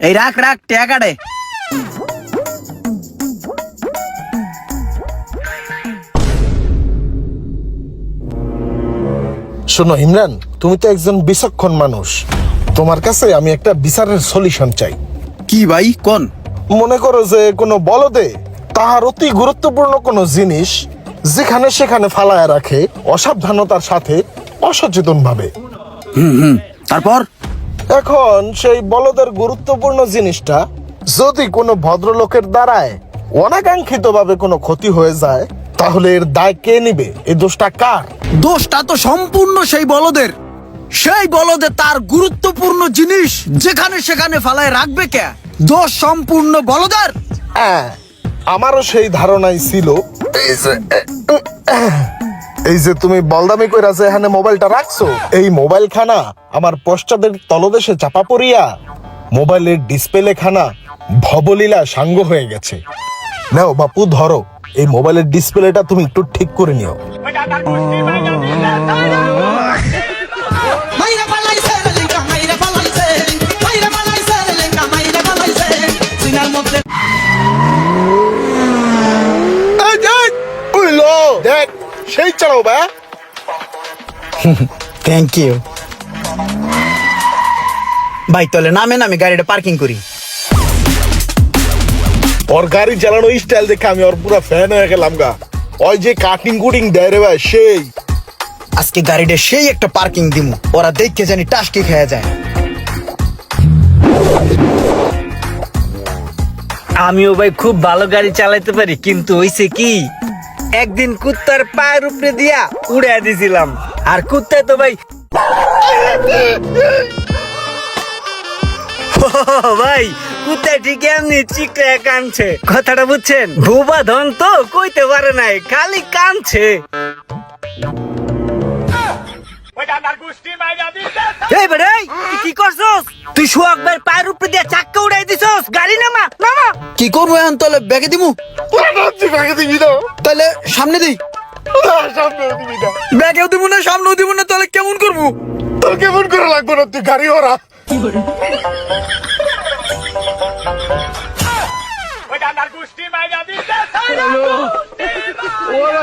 এই রাখ রাখ টেকাডে শোনো ইমরান তুমি তো একজন বিচক্ষণ মানুষ। তোমার কাছে আমি একটা বিচারের সলিউশন চাই। কি ভাই কোন? মনে করো যে কোনো বলদে তাহার অতি গুরুত্বপূর্ণ কোনো জিনিস যেখানে সেখানে ফালায় রাখে অসাবধানতার সাথে অসচেতন ভাবে হুম হুম। তারপর? এখন সেই বলদের গুরুত্বপূর্ণ জিনিসটা যদি কোনো ভদ্রলোকের দ্বারায় অনাকাঙ্ক্ষিত ভাবে কোনো ক্ষতি হয়ে যায় তাহলে এর দায় কে নিবে? এই দোষটা কার? দোষটা তো সম্পূর্ণ সেই বলদের। সেই বলদে তার গুরুত্বপূর্ণ জিনিস যেখানে সেখানে ফালায় রাখবে কে? দোষ সম্পূর্ণ বলদের? হ্যাঁ আমারও সেই ধারণাই ছিল। এই যে তুমি বলদামি কইরা যে এখানে মোবাইলটা রাখছো? এই মোবাইল খানা আমার পশ্চাদের তলদেশে চাপা পড়িয়া মোবাইলের ডিসপ্লে খানা ভবলীলা সাঙ্গ হয়ে গেছে। নাও বাপু, ধরো। এই মোবাইলের ডিসপ্লেটা তুমি একটু ঠিক করে নিও। সেই চালাও বা থ্যাংক ইউ ভাই তাহলে নামেন আমি গাড়িটা পার্কিং করি। ওর গাড়ি চালানো স্টাইল দেখে আমি ওর পুরো ফ্যান হয়ে গেলাম গা। ওই যে কাটিং কুটিং দেয় রে ভাই সেই। আজকে গাড়িটা সেই একটা পার্কিং দিমু। ওরা দেখে জানি টাস্কি খেয়ে যায়। আমিও ভাই খুব ভালো গাড়ি চালাতে পারি কিন্তু হইছে কি? একদিন কুত্তার পায়ের উপরে দিয়া উড়ে দিছিলাম। আর কুত্তা তো ভাই ভাই কুত্তা ঠিক এমনি চিকড়ে কানছে কথাটা বুঝছেন? ভুবা ধন তো কইতে পারে নাই খালি কানছে এই কি করছস? তুই সুয়াক পায়ের উপরে দিয়া উড়াই দিছস? গাড়ি নামা নামা। কি করব এখন? তাহলে ব্যাগে দিমু? ব্যাগে দিবি তো তাহলে সামনে দিই। ব্যাগেও দিব না। সামনেও দিব না তাহলে কেমন করব? তোর কেমন করে লাগবে না? তুই গাড়ি ওরা ওই ডান্ডার গুষ্টি মাইনা দিতে ওরা